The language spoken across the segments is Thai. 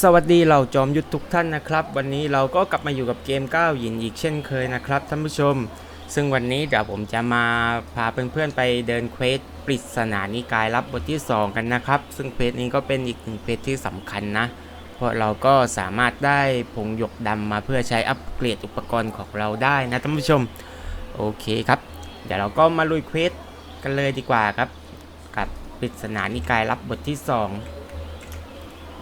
สวัสดีเหล่าจอมยุทธทุกท่านนะครับ วันนี้เราก็กลับมาอยู่กับเกมก้าวหยินอีกเช่นเคยนะครับท่านผู้ชม ซึ่งวันนี้เดี๋ยวผมจะมาพาเพื่อนๆไปเดินเควสปริศนานิกายรับบทที่ 2 กันนะครับ ซึ่งเควสนี้ก็เป็นอีกหนึ่งเควสที่สำคัญนะ เพราะเราก็สามารถได้ผงหยกดำมาเพื่อใช้อัปเกรดอุปกรณ์ของเราได้นะท่านผู้ชมโอเคครับ เดี๋ยวเราก็มาลุยเควสกันเลยดีกว่าครับ กับปริศนานิกายรับบทที่ 2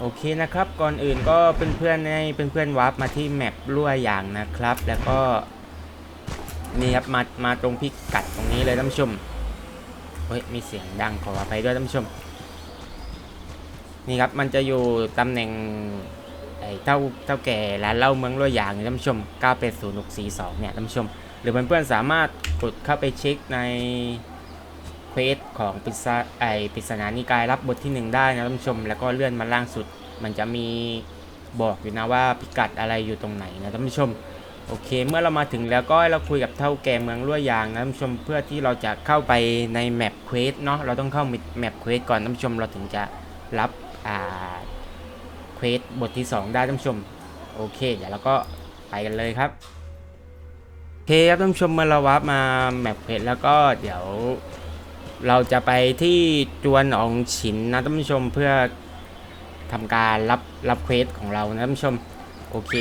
โอเคนะครับ ก่อนอื่นก็เพื่อนๆให้เพื่อนๆวาร์ปมาที่แมปรั่วอย่างนะครับ แล้วก็นี่ครับมามาตรงพิกัดตรงนี้เลยท่านผู้ชมเฮ้ยมีเสียงดังขออภัยด้วยท่านผู้ชม นี่ครับมันจะอยู่ตำแหน่งไอ้เท่าเท่าแก่ร้านเหล้าเมืองรั่วอย่างเนี่ยท่านผู้ชม 980642เนี่ยท่านผู้ชม หรือเพื่อนๆสามารถกดเข้าไปเช็คใน เควสของปิศาไอปิศนานิกายรับบทที่หนึ่งได้นะท่านผู้ชม แล้วก็เลื่อนมาล่างสุด มันจะมีบอกอยู่นะว่าพิกัดอะไรอยู่ตรงไหนนะท่านผู้ชมโอเค เมื่อเรามาถึงแล้วก็เราคุยกับเท่าแก่เมืองรั่วยางนะท่านผู้ชมเพื่อที่เราจะเข้าไปในแมปเควสเนาะเราต้องเข้าแมปเควสก่อนท่านผู้ชมเราถึงจะรับอ่าเควสบทที่ 2 ได้ท่านผู้ชมโอเค เดี๋ยวเราก็ไปกันเลยครับโอเคครับท่านผู้ชมเมื่อเราวับมาแมปเควสแล้วก็เดี๋ยว เราจะไปที่จวนอองฉินนะท่านผู้ชมเพื่อทำการรับรับเควสของเรานะท่านผู้ชมโอเค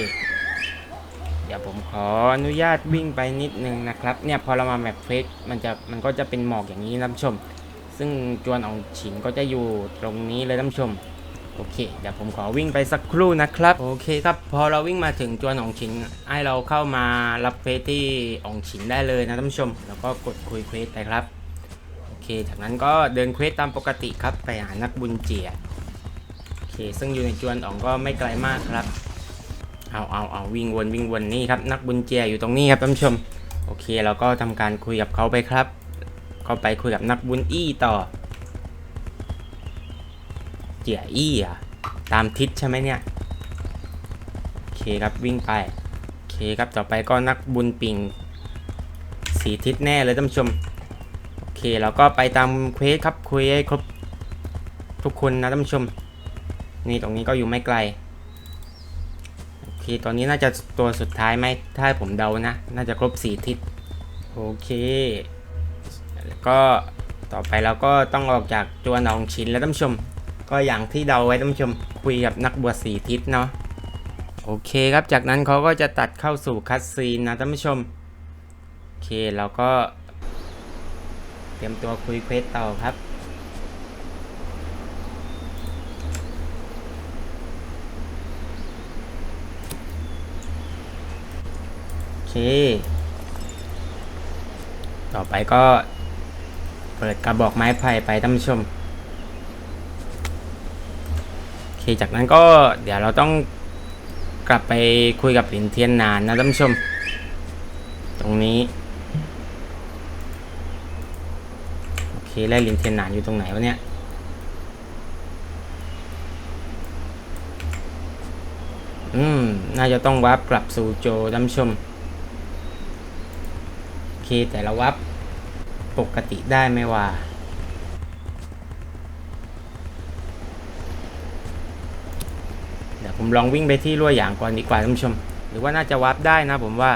เดี๋ยวผมขออนุญาตวิ่งไปนิดนึงนะครับเนี่ยพอเรามาแมปเควสมันจะมันก็จะเป็นหมอกอย่างนี้นะท่านผู้ชม ซึ่งจวนอองฉินก็จะอยู่ตรงนี้เลยท่านผู้ชมโอเคเดี๋ยวผมขอวิ่งไปสักครู่นะครับ โอเคครับ พอเราวิ่งมาถึงจวนอองฉินให้เราเข้ามารับเควสที่อองฉินได้เลยนะท่านผู้ชม แล้วก็กดคุยเควสไปครับ จากนั้นก็เดินเควสตามปกติครับ ไปหานักบุญเจียโอเค ซึ่งอยู่ในจวนอ๋องก็ไม่ไกลมากครับ เอาเอาเอาวิ่งวนวิ่งวนนี่ครับ นักบุญเจียอยู่ตรงนี้ครับท่านผู้ชม โอเคเราก็ทำการคุยกับเขาไปครับ ก็ไปคุยกับนักบุญอี้ต่อ เจียอี้อะตามทิศใช่ไหมเนี่ยโอเคครับวิ่งไปโอเคครับต่อไปก็นักบุญปิงสีทิศแน่เลยท่านผู้ชม เคเราก็ไปตามเควสครับคุยให้ครบทุกคนนะท่านผู้ชม นี่ตรงนี้ก็อยู่ไม่ไกลโอเคตอนนี้น่าจะตัวสุดท้ายไหมถ้าผมเดานะ น่าจะครบสี่ทิศโอเค แล้วก็ต่อไปเราก็ต้องออกจากจวนอองชินแล้วท่านผู้ชม ก็อย่างที่เดาไว้ท่านผู้ชม คุยกับนักบวชสีทิศเนาะโอเคครับจากนั้นเขาก็จะตัดเข้าสู่คัสซีนนะท่านผู้ชมโอเคเราก็ เตรียมตัวคุยเควสต่อครับ โอเค ต่อไปก็ เปิดกระบอกไม้ไผ่ไปท่านผู้ชม โอเค จากนั้นก็เดี๋ยวเราต้องกลับไปคุยกับหลินเทียนนานนะท่านผู้ชม ตรงนี้ คไล่ลินเทียนหนานอยู่ตรงไหนวะเนี่ยอืม น่าจะต้องวับกลับสู่โจท่าชม โอเค แต่ละวับปกติได้ไหมว่า เดี๋ยวผมลองวิ่งไปที่รั่วอย่างก่อนดีกว่าท่านผู้ชม หรือว่าน่าจะวับได้นะผมว่า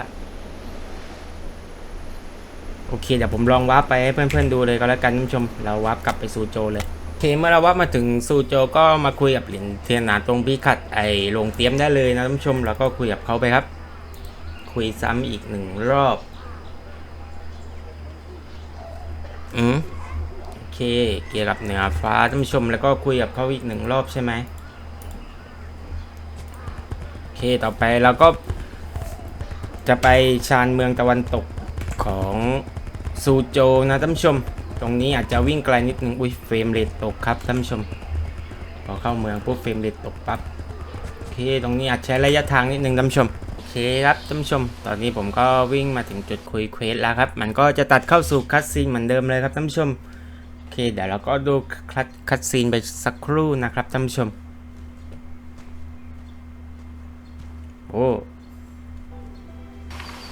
โอเคเดี๋ยวผมลองวาร์ปไปให้เพื่อนๆดูเลยก็แล้วกันท่านผู้ชม เราวาร์ปกลับไปสู่โจเลยโอเคเมื่อเราวาร์ปมาถึงสู่โจก็มาคุยกับเหรียญเทียนหนานตรงพิกัดไอ้โรงเตรียมได้เลยนะท่านผู้ชมแล้วก็คุยกับเขาไปครับ คุยซ้ำอีกหนึ่งรอบอืมโอเค เกี่ยวกับเหนือฟ้าท่านผู้ชมแล้วก็คุยกับเขาอีกหนึ่งรอบใช่ไหมโอเคต่อไปเราก็จะไปชานเมืองตะวันตกของ ซูโจนะท่านชม ตรงนี้อาจจะวิ่งไกลนิดนึงอุ้ยเฟรมเรทตกครับท่านชม พอเข้าเมืองปุ๊บเฟรมเรทตกปั๊บโอเคตรงนี้อาจใช้ระยะทางนิดนึงท่านชมโอเคครับท่านชม ตอนนี้ผมก็วิ่งมาถึงจุดคุยเควสแล้วครับ มันก็จะตัดเข้าสู่คัสซีนเหมือนเดิมเลยครับท่านชมโอเคเดี๋ยวเราก็ดูคัสคัสซีนไปสักครู่นะครับท่านชมโอ้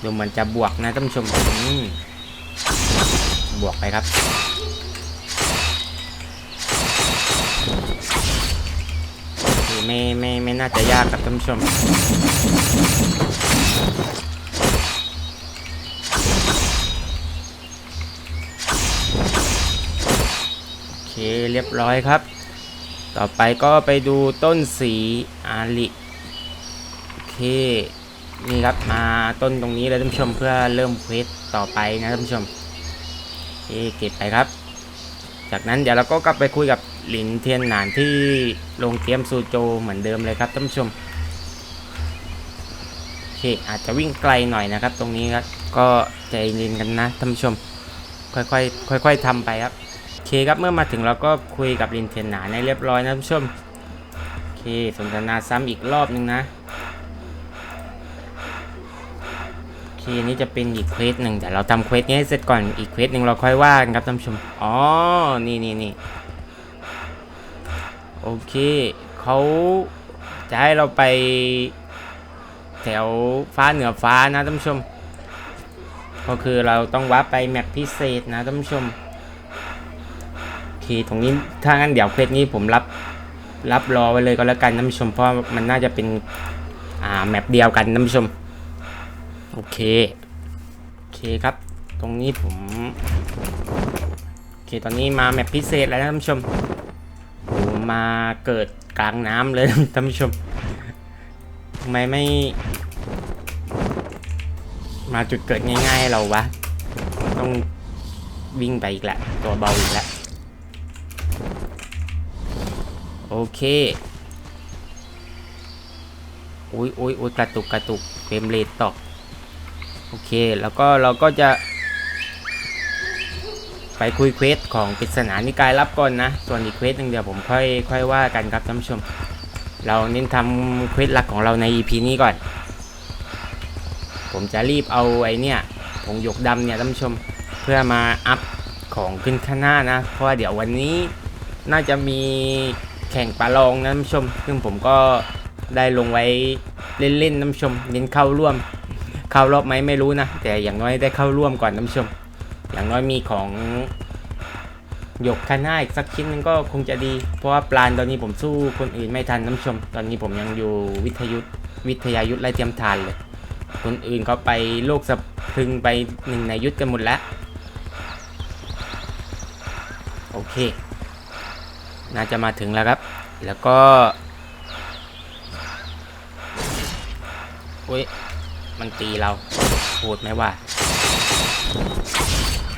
ดูมือนจะบวกนะท่านผู้ชมอืม บวกไปครับโอไม่ไม่ไม่น่าจะยากครับท่านผู้ชมโอเคเรียบร้อยครับ ต่อไปก็ไปดูต้นสีอาลิโอเคนี่ครับมาต้นตรงนี้เลยท่านผู้ชมเพื่อเริ่มเควสต่อไปนะท่านผู้ชม เก็บไปครับ จากนั้นเดี๋ยวเราก็กลับไปคุยกับหลินเทียนหนานที่โรงเตรียมซูโจเหมือนเดิมเลยครับท่านผู้ชมโอเคอาจจะวิ่งไกลหน่อยนะครับ ตรงนี้ครับก็ใจเย็นกันนะท่านผู้ชม ค่อยๆค่อยๆทำไปครับโอเคครับเมื่อมาถึงเราก็คุยกับลินเทียนหนานให้เรียบร้อยนะท่านผู้ชมโอเคสนทนาซ้ำอีกรอบนึงนะ เคนี่จะเป็นอีกเควสหนึ่งแต่เราทำเควสนี้ให้เสร็จก่อนอีกเควสหนึ่งเราค่อยว่ากันครับท่านผู้ชมอ๋อนี่นี่นี่โอเคเขาจะให้เราไปแถวฟ้าเหนือฟ้านะท่านผู้ชม ก็คือเราต้องวัดไปแมปพิเศษนะท่านผู้ชมโอเคตรงนี้ถ้างั้นเดี๋ยวเควสนี้ผมรับรับรอไว้เลยก็แล้วกันท่านผู้ชมเพราะมันน่าจะเป็นอ่าแมปเดียวกันท่านผู้ชม โอเค โอเคครับ ตรงนี้ผม โอเค ตอนนี้มาแมปพิเศษแล้วนะท่านผู้ชมมมาเกิดกลางน้ำเลยท่านผู้ชมทำไมไม่ มาจุดเกิดง่าย ๆ เราวะ ต้องวิ่งไปอีกแหละ ตัวเบาอีกแล้วโอเคโอ้ยโอ้ยโอ้ยกระตุกกระตุกเฟรมเรทตก โอเค แล้วก็เราก็จะ ไปคุยเควสของปริศนานิกายรับก่อนนะ ส่วนอีกเควสหนึ่งเดี๋ยวผมค่อยค่อยว่ากันครับท่านผู้ชม เราเน้นทำเควสหลักของเราใน EP นี้ก่อน ผมจะรีบเอาไอเนี่ยผงหยกดำเนี่ยท่านผู้ชม เพื่อมาอัพของขึ้นข้างหน้านะ เพราะว่าเดี๋ยววันนี้น่าจะมีแข่งปลาลองนะท่านผู้ชม ซึ่งผมก็ได้ลงไว้เล่นๆท่านผู้ชมเน้นเข้าร่วม เข้ารอบไหมไม่รู้นะ แต่อย่างน้อยได้เข้าร่วมก่อนท่านผู้ชม อย่างน้อยมีของหยกคันหน้าอีกสักชิ้นนึงก็คงจะดี เพราะว่าปลานตอนนี้ผมสู้คนอื่นไม่ทันท่านผู้ชม ตอนนี้ผมยังอยู่วิทยุวิทยายุทธไล่เทียมทานเลย คนอื่นเขาไปโลกสะพึงไปหนึ่งในยุทธกันหมดแล้ว โอเค น่าจะมาถึงแล้วครับ แล้วก็อุ้ย มันตีเราโหดไหมว่า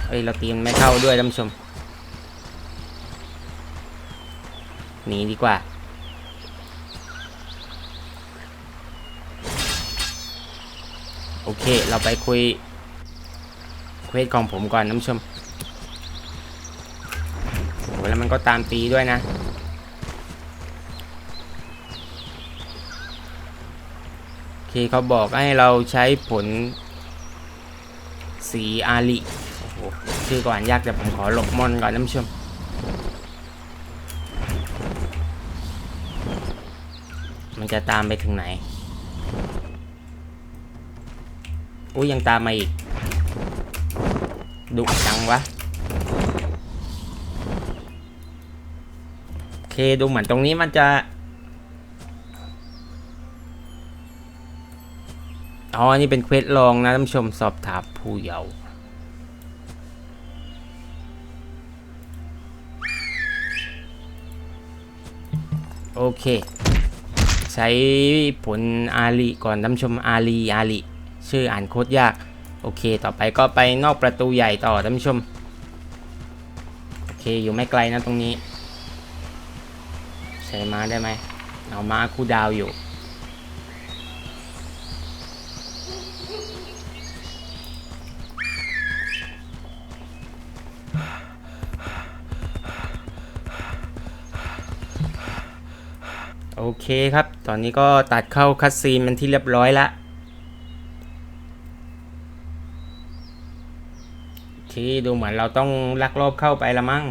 เอ้ย เราตีมันไม่เข้าด้วยท่านผู้ชม หนีดีกว่า โอเค เราไปคุยเควสของผมก่อนท่านผู้ชมโอ้แล้วมันก็ตามตีด้วยนะ โอเคเขาบอกให้เราใช้ผล สีอาลิโอ้โหชื่อก่อนยากแต่ผมขอหลบมอนก่อนนผู้ชมมันจะตามไปถึงไหนอุ้ยยังตามมาอีก ดุจังวะ โอเค ดูเหมือนตรงนี้มันจะ อ๋อนี่เป็นเควสลองนะท่านผู้ชมสอบถามผู้เยาว์โอเค ใช้ผลอาลีก่อนท่านผู้ชมอาลีอาลีชื่ออ่านโคตรยาก โอเค ต่อไปก็ไปนอกประตูใหญ่ต่อท่านผู้ชม โอเค อยู่ไม่ไกลนะตรงนี้ ใช้ม้าได้ไหมเอาม้าคู่ดาวอยู่ โอเคครับ ตอนนี้ก็ตัดเข้าคัดซีนเป็นที่เรียบร้อยละโอเคดูเหมือนเราต้องลักลอบเข้าไปละมั้ง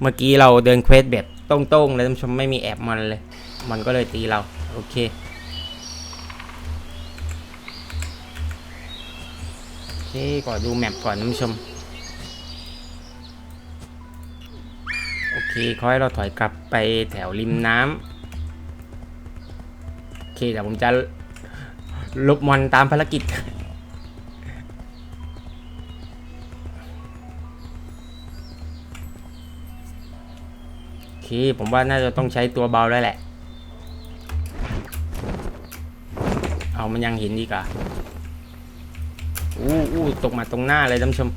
เมื่อกี้เราเดินเควสแบบต้งๆเลยท่านผู้ชมไม่มีแอบมันเลย มันก็เลยตีเรา โอเคโอเคก่อนดูแมปก่อนท่านผู้ชม เคเขอให้เราถอยกลับไปแถวริมน้ำโอเคเดี๋ยวผมจะลบมอนตามภารกิจโอเคผมว่าน่าจะต้องใช้ตัวเบาแล้วแหละ เอามันยังเห็นดีกว่าอู้อู้ตกมาตรงหน้าเลยท่านผู้ชม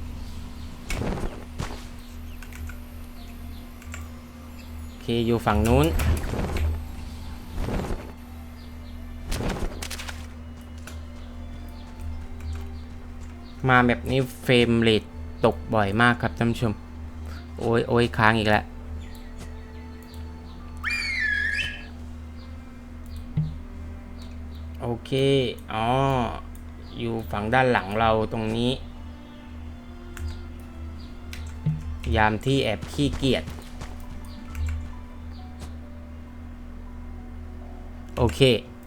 อเคอยู่ฝั่งนู้น มาแบบนี้เฟรมเรทตกบ่อยมากครับท่านผู้ชม โอ้ยโอ้ยค้างอีกแล้วโอเค อ๋อ อยู่ฝั่งด้านหลังเราตรงนี้ ยามที่แอบขี้เกียจ โอเค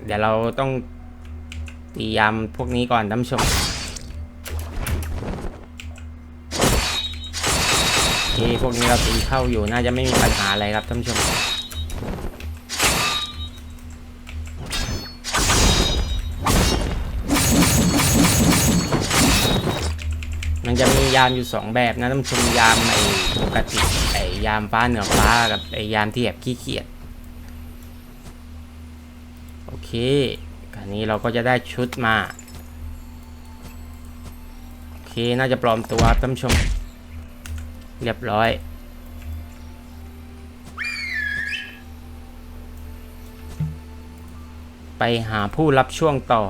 เดี๋ยวเราต้องตียามพวกนี้ก่อนท่านผู้ชมโอเคพวกนี้เราตีเข้าอยู่น่าจะไม่มีปัญหาอะไรครับท่านผู้ชม มันจะมียามอยู่สองแบบนะท่านผู้ชมยามไอ้ปกติไอ้ยามฟ้าเหนือฟ้ากับไอ้ยามที่แอบขี้เกียจ โอเคคราวนี้เราก็จะได้ชุดมา โอเค น่าจะปลอมตัวท่านผู้ชม เรียบร้อย ไปหาผู้รับช่วงต่อ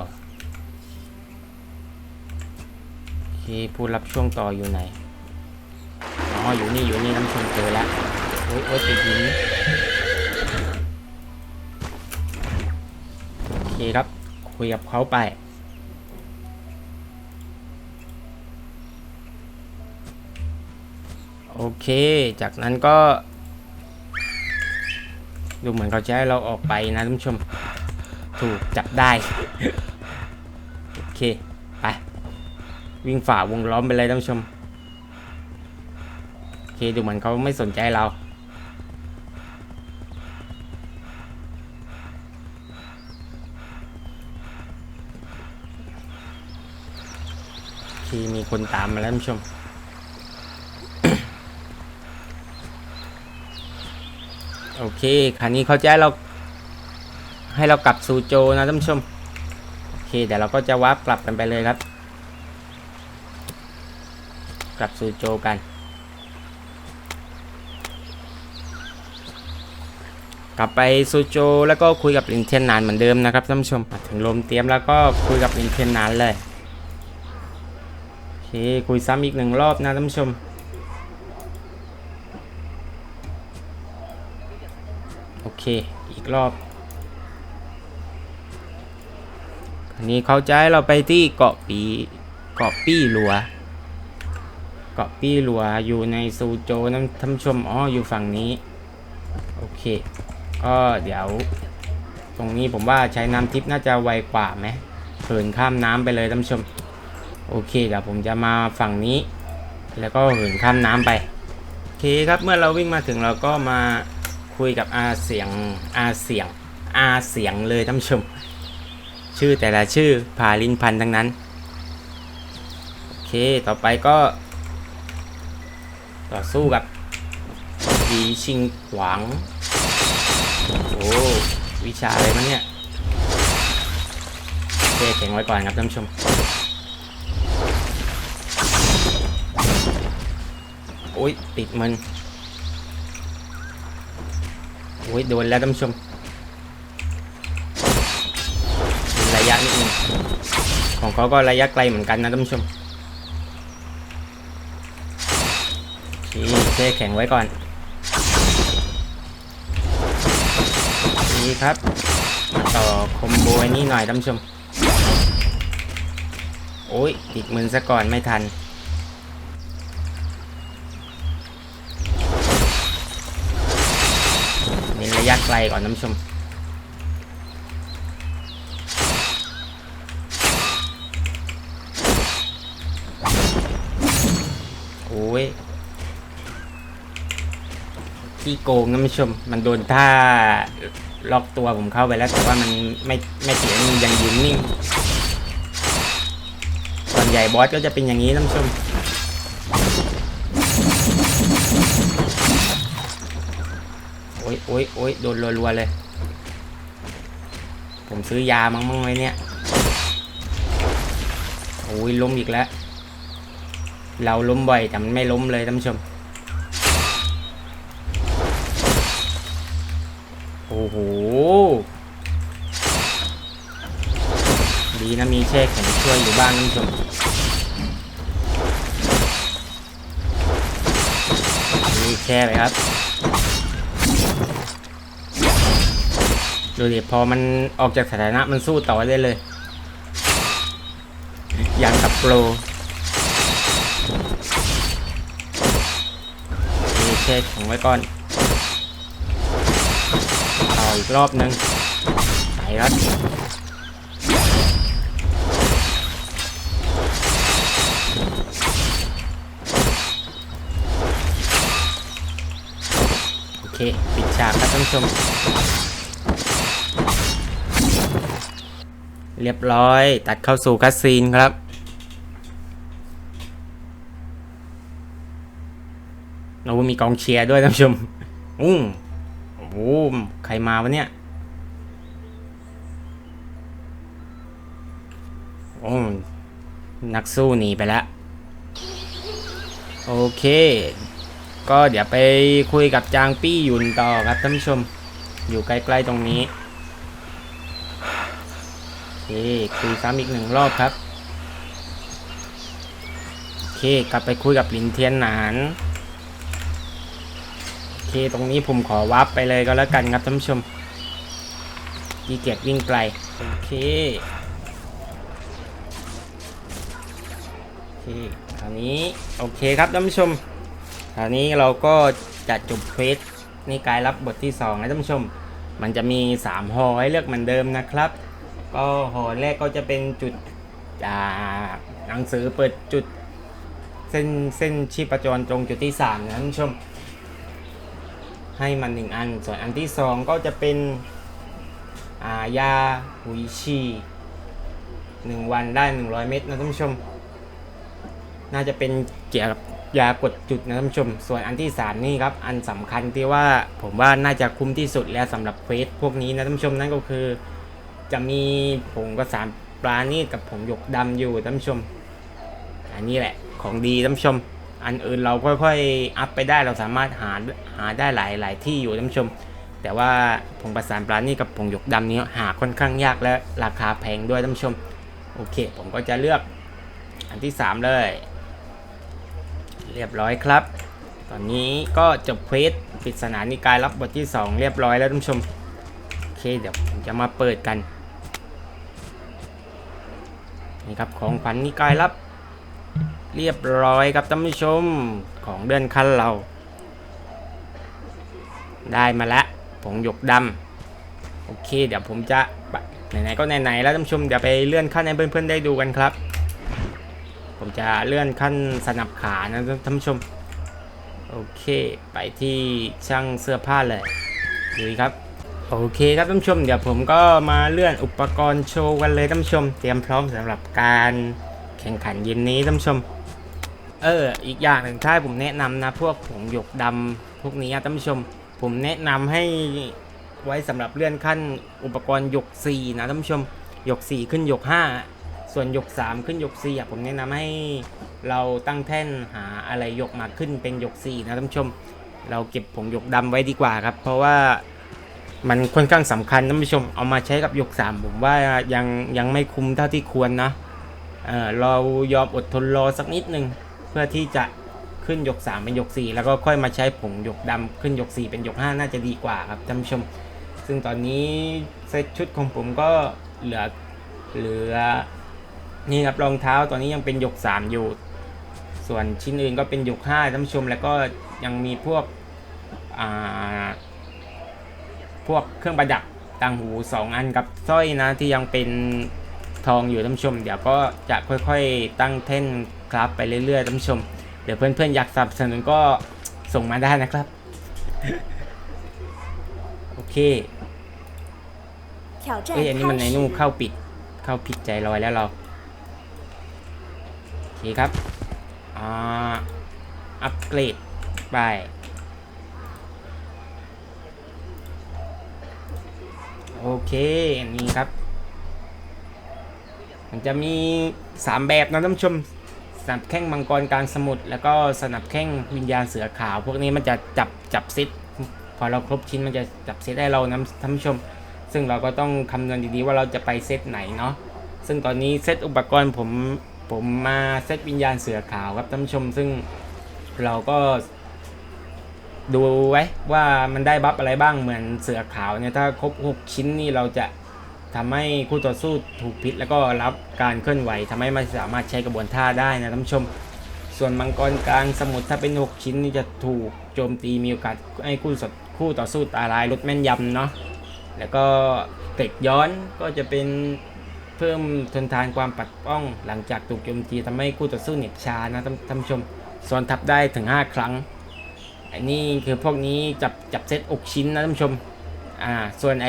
โอเค ผู้รับช่วงต่ออยู่ไหน อ๋อ อยู่นี่ อยู่นี่น้ำชมเจอแล้ว โอ้ยโอ้ยติดหิน เคครับ คุยกับเขาไป โอเค จากนั้นก็ ดูเหมือนเขาจะให้เราออกไปนะท่านผู้ชม ถูกจับได้ โอเค ไป วิ่งฝ่าวงล้อมไปเลยท่านผู้ชม โอเค ดูเหมือนเขาไม่สนใจเรา คนตามมาแล้วท่านผู้ชม โอเคคราวนี้เขาจะให้เรา ให้เรากลับสู่โจนะท่านผู้ชม โอเคเดี๋ยวเราก็จะวาร์ปกลับกันไปเลยครับ กลับสู่โจกัน กลับไปสู่โจแล้วก็คุยกับลินเทียนนานเหมือนเดิมนะครับท่านผู้ชม ถึงลมเตรียมแล้วก็คุยกับลินเทียนนานเลย ค คุยซ้ำอีกหนึ่งรอบนะท่านผู้ชม โอเค อีกรอบอันนี้เขาจะให้เราไปที่เกาะปีเกาะปี้หลัว เกาะปี้หลัวอยู่ในซูโจน้ำท่านผู้ชม อ๋อ อยู่ฝั่งนี้ โอเค ก็เดี๋ยว ตรงนี้ผมว่าใช้น้ำทิพย์น่าจะไวกว่าไหมเหินข้ามน้ำไปเลยท่านผู้ชม โอเคเดี๋ยวผมจะมาฝั่งนี้ แล้วก็เหินข้ามน้ำไปโอเคครับเมื่อเราวิ่งมาถึงเราก็มาคุยกับอาเสียงอาเสียงอาเสียงเลยท่านผู้ชม ชื่อแต่ละชื่อพาลินพันทั้งนั้นโอเคต่อไปก็ ต่อสู้กับหยีชิงหวังโอ้วิชาอะไรมันเนี่ยโอเคแข็งไว้ก่อนครับท่านผู้ชม อ้ยติดมันโอ้ยโดนแล้วท่านผู้ชมระยะนิดนึงของเขาก็ระยะไกลเหมือนกันนะท่านผู้ชมเคเท่แข็งไว้ก่อนนี่ครับต่อคอมโบอันนี้หน่อยท่านผู้ชมโอ้ยติดมือซะก่อนไม่ทัน ลก่อนนผู้ชม โอ้ยโอเคขี้โกงนะท่านผู้ชม มันโดนท่าล็อกตัวผมเข้าไปแล้ว แต่ว่ามันไม่ไม่เสียมันยังยืนนิ่ง ส่วนใหญ่บอสก็จะเป็นอย่างนี้นผู้ชม ยโอ๊ยโอ๊ยโดนรัวๆเลย ผมซื้อยามั้งมั้งไว้เนี่ยโอ้ยล้มอีกแล้ว เราล้มบ่อยแต่มันไม่ล้มเลยท่านผู้ชม โอ้โห ดีนะมีแช่แข็งช่วยอยู่บ้างท่านผู้ชมนี่แช่ไปครับ ดูดิพอมันออกจากสถานะมันสู้ต่อได้เลย อย่างกับโปรนี่แช่แข็งไว้ก่อนต่ออีกรอบหนึ่งไปครับโอเค ปิดฉากครับท่านผู้ชม เรียบร้อย ตัดเข้าสู่คัสซีนครับ เรามีกองเชียร์ด้วยท่านผู้ชมอุ้งโอ้โหใครมาวะเนี่ยโอ้นักสู้หนีไปแล้วโอเค ก็เดี๋ยวไปคุยกับจางปี้หยุนต่อครับท่านผู้ชม อยู่ใกล้ๆตรงนี้ เคคุยซ้ำอีกหนึ่งรอบครับ โอเคกลับไปคุยกับหลินเทียนหนานโอเคตรงนี้ผมขอวับไปเลยก็แล้วกันครับท่านผู้ชมยีเกียจวิ่งไกล โอเคโอเคคราวนี้โอเคครับท่านผู้ชมคราวนี้เราก็จะจบเควสนี่กายรับบทที่2นะท่านผู้ชม มันจะมี3หอให้เลือกเหมือนเดิมนะครับ ก็หอแรกก็จะเป็นจุดจากหนังสือเปิดจุดเส้นเส้นชีพจรตรงจุดที่3นะท่านผู้ชม ให้มันหนึ่งอัน ส่วนอันที่ 2 ก็จะเป็นอายาหุยชีหนึ่งวันได้ 100 เม็ดนะท่านผู้ชม น่าจะเป็นเกี่ยวกับยากดจุดนะท่านผู้ชม ส่วนอันที่ 3 นี่ครับ อันสำคัญที่ว่าผมว่าน่าจะคุ้มที่สุดแล้วสำหรับเควสพวกนี้นะท่านผู้ชมนั่นก็คือ จะมีผงกระสานปลานี่กับผงหยกดำอยู่ท่านผู้ชม อันนี้แหละของดีท่านผู้ชม อันอื่นเราค่อยๆอัพไปได้เราสามารถหาหาได้หลายหลายที่อยู่ท่านผู้ชม แต่ว่าผงประสานปลานี่กับผงหยกดำนี้หาค่อนข้างยากและราคาแพงด้วยท่านผู้ชม โอเค ผมก็จะเลือกอันที่ 3 เลย เรียบร้อยครับ ตอนนี้ก็จบเควสปริศนานิกายรับบทที่ 2 เรียบร้อยแล้วท่านผู้ชม โอเคเดี๋ยวผมจะมาเปิดกัน นี่ครับของขวัญนิกายรับ เรียบร้อยครับท่านผู้ชมของเดือนคันเรา ได้มาแล้วผงหยกดำโอเค เดี๋ยวผมจะไหนๆก็ไหนๆแล้วท่านผู้ชมเดี๋ยวไปเลื่อนขั้นให้เพื่อนๆได้ดูกันครับ ผมจะเลื่อนขั้นสนับขานะท่านผู้ชม โอเค ไปที่ช่างเสื้อผ้าเลยดูครับ โอเคครับท่านผู้ชมเดี๋ยวผมก็มาเลื่อนอุปกรณ์โชว์กันเลยท่านผู้ชม เตรียมพร้อมสำหรับการแข่งขันเย็นนี้ท่านผู้ชม เอออีกอย่างหนึ่งถ้าผมแนะนำนะ พวกผงหยกดำพวกนี้ท่านผู้ชม ผมแนะนำให้ไว้สำหรับเลื่อนขั้นอุปกรณ์หยก4นะท่านผู้ชมหยก 4 ขึ้นหยก 5 ส่วนหยก 3 ขึ้นหยก4ผมแนะนำให้เราตั้งแท่นหาอะไรหยกมาขึ้นเป็นหยก 4 นะท่านผู้ชม เราเก็บผงหยกดำไว้ดีกว่าครับ เพราะว่า มันค่อนข้างสำคัญท่านผู้ชมเอามาใช้กับยก3ผมว่ายังยังไม่คุ้มเท่าที่ควรนะเออเรายอมอดทนรอสักนิดนึงเพื่อที่จะขึ้นยก3เป็นยก4แล้วก็ค่อยมาใช้ผงยกดำขึ้นยก4เป็นยก5น่าจะดีกว่าครับท่านผู้ชม ซึ่งตอนนี้เซตชุดของผมก็เหลือเหลือนี่ครับรองเท้าตอนนี้ยังเป็นยก3อยู่ ส่วนชิ้นอื่นก็เป็นยก5ท่านผู้ชมแล้วก็ยังมีพวกอ่า พวกเครื่องประดับต่างหู 2 อันกับสร้อยนะที่ยังเป็นทองอยู่ท่านผู้ชม เดี๋ยวก็จะค่อยๆ ตั้งเท่นครับไปเรื่อยๆท่านผู้ชม เดี๋ยวเพื่อนๆอยากสับสนุนก็ส่งมาได้นะครับ โอเคเอ้ยอันนี้มันในนู่เข้าปิด เข้าผิดใจลอยแล้วเราโอเคครับอ่าอัปเกรดไป โอเคอันนี้ครับ มันจะมี 3 แบบนะท่านผู้ชมสนับแข้งมังกรกลางสมุทรแล้วก็สนับแข้งวิญญาณเสือขาว พวกนี้มันจะจับจับเซตพอเราครบชิ้นมันจะจับเซตให้เรานะท่านผู้ชม ซึ่งเราก็ต้องคำนวณดีๆว่าเราจะไปเซตไหนเนาะซึ่งตอนนี้เซตอุปกรณ์ผมผมมาเซตวิญญาณเสือขาวครับท่านผู้ชม ซึ่งเราก็ ดูไว้ว่ามันได้บัฟอะไรบ้างเหมือนเสือขาวเนี่ยถ้าครบ 6 ชิ้นนี่เราจะทำให้คู่ต่อสู้ถูกพิษแล้วก็รับการเคลื่อนไหวทำให้ไม่สามารถใช้กระบวนท่าได้นะท่านผู้ชม ส่วนมังกรกลางสมุทรถ้าเป็น 6 ชิ้นนี่จะถูกโจมตีมีโอกาสให้คู่สดคู่ต่อสู้ตายลดแม่นยำเนาะแล้วก็เตกย้อนก็จะเป็นเพิ่มทนทานความปัดป้องหลังจากถูกโจมตีทำให้คู่ต่อสู้เหน็บชานะท่านท่านผู้ชมส่วนทับได้ถึง 5 ครั้ง อันนี้คือพวกนี้จับจับเซตอกชิ้นนะท่านผู้ชม อ่า ส่วนไอ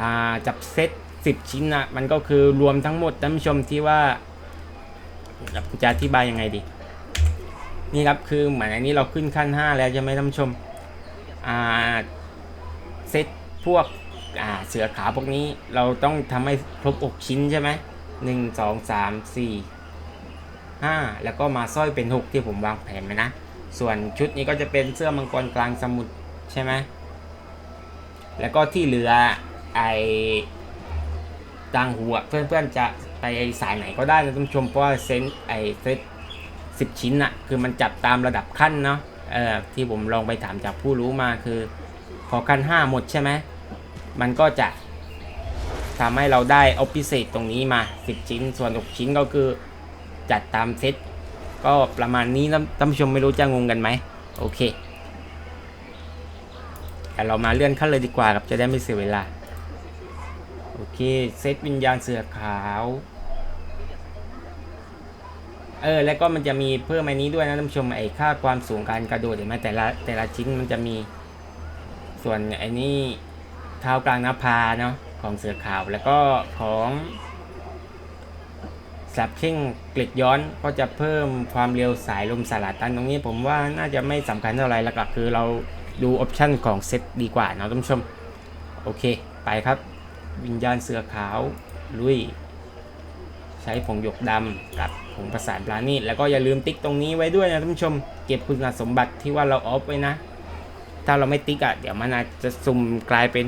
อ่าจับเซต10ชิ้นนะมันก็คือรวมทั้งหมดท่านผู้ชมที่ว่าจะอธิบายยังไงดี นี่ครับคือเหมือนอันนี้เราขึ้นขั้น5แล้วใช่ไหมท่านผู้ชม อ่า เซตพวกอ่าเสือขาวพวกนี้เราต้องทำให้ครบอกชิ้นใช่ไหมหนึ่งสองสามสี่ ห้าแล้วก็มาสร้อยเป็น 6 ที่ผมวางแผนไว้นะ ส่วนชุดนี้ก็จะเป็นเสื้อมังกรกลางสมุทรใช่ไหมแล้วก็ที่เหลือไอต่างหัวเพื่อนๆจะไปสายไหนก็ได้นะท่านผู้ชมเพราะว่าเซนไอเซตสิบชิ้นอะคือมันจับตามระดับขั้นเนาะเออที่ผมลองไปถามจากผู้รู้มาคือพอขั้น 5 หมดใช่ไหมมันก็จะทำให้เราได้เอาพิเศษตรงนี้มา 10 ชิ้น ส่วน 6 ชิ้นก็คือ จัดตามเซตก็ประมาณนี้นะท่านผู้ชมไม่รู้จะงงกันไหมโอเคแต่เรามาเลื่อนขั้นเลยดีกว่าครับจะได้ไม่เสียเวลา โอเค เซตวิญญาณเสือขาวเออแล้วก็มันจะมีเพิ่มอันนี้ด้วยนะท่านผู้ชมไอ้ค่าความสูงการกระโดดเห็นไหมแต่ละแต่ละชิ้นมันจะมีส่วนไอ้นี่เท้ากลางนภาเนาะของเสือขาวแล้วก็ของ สับเข่งเกล็ดย้อนก็จะเพิ่มความเร็วสายลมสลัดตันตรงนี้ผมว่าน่าจะไม่สำคัญเท่าไหร่หลักๆคือเราดูออปชันของเซตดีกว่าเนาะท่านผู้ชม โอเค ไปครับ วิญญาณเสือขาวลุย ใช้ผงหยกดำกับผงประสานปลาณีแล้วก็อย่าลืมติ๊กตรงนี้ไว้ด้วยนะท่านผู้ชม เก็บคุณสมบัติที่ว่าเราออฟไว้นะ ถ้าเราไม่ติ๊กอะ่ะเดี๋ยวมันอาจจะสุ่มกลายเป็น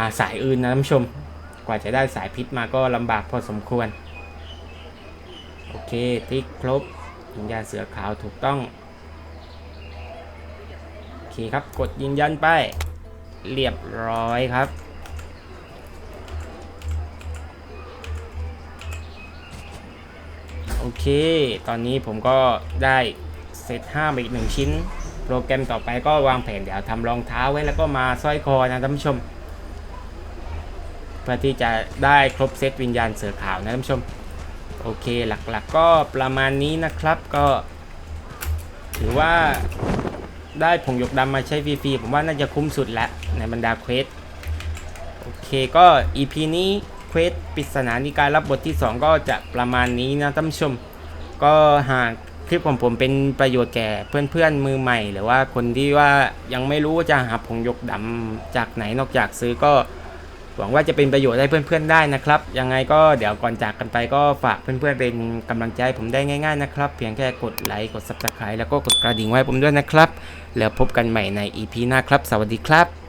าสายอื่นนะท่านผู้ชม กว่าจะได้สายพิษมาก็ลำบากพอสมควร อเค ติ๊กครบวิญญาณเสือขาวถูกต้อง โอเคครับ กดยืนยันไป เรียบร้อยครับ โอเค ตอนนี้ผมก็ได้เซต5มาอีกหนึ่งชิ้น โปรแกรมต่อไปก็วางแผนเดี๋ยวทำรองเท้าไว้แล้วก็มาสร้อยคอนะท่านผู้ชม เพื่อที่จะได้ครบเซตวิญญาณเสือขาวนะท่านผู้ชม โอเคหลักๆกก็ประมาณนี้นะครับก็ ถือว่าได้ผงหยกดำมาใช้ฟรีๆผมว่าน่าจะคุ้มสุดแล้วในบรรดาเควสโอเคก็ EP นี้เควสปริศนานิกายรับบทที่ 2 ก็จะประมาณนี้นะท่านผู้ชม ก็หากคลิปของผมเป็นประโยชน์แก่เพื่อนๆมือใหม่ หรือว่าคนที่ว่ายังไม่รู้ว่าจะหาผงหยกดำจากไหนนอกจากซื้อก็ หวังว่าจะเป็นประโยชน์ให้เพื่อนๆได้นะครับ ยังไงก็เดี๋ยวก่อนจากกันไปก็ฝากเพื่อนๆเป็นกำลังใจผมได้ง่ายๆนะครับ เพียงแค่กดไลค์กด subscribe แล้วก็กดกระดิ่งไว้ผมด้วยนะครับ แล้วพบกันใหม่ใน EP หน้าครับ สวัสดีครับ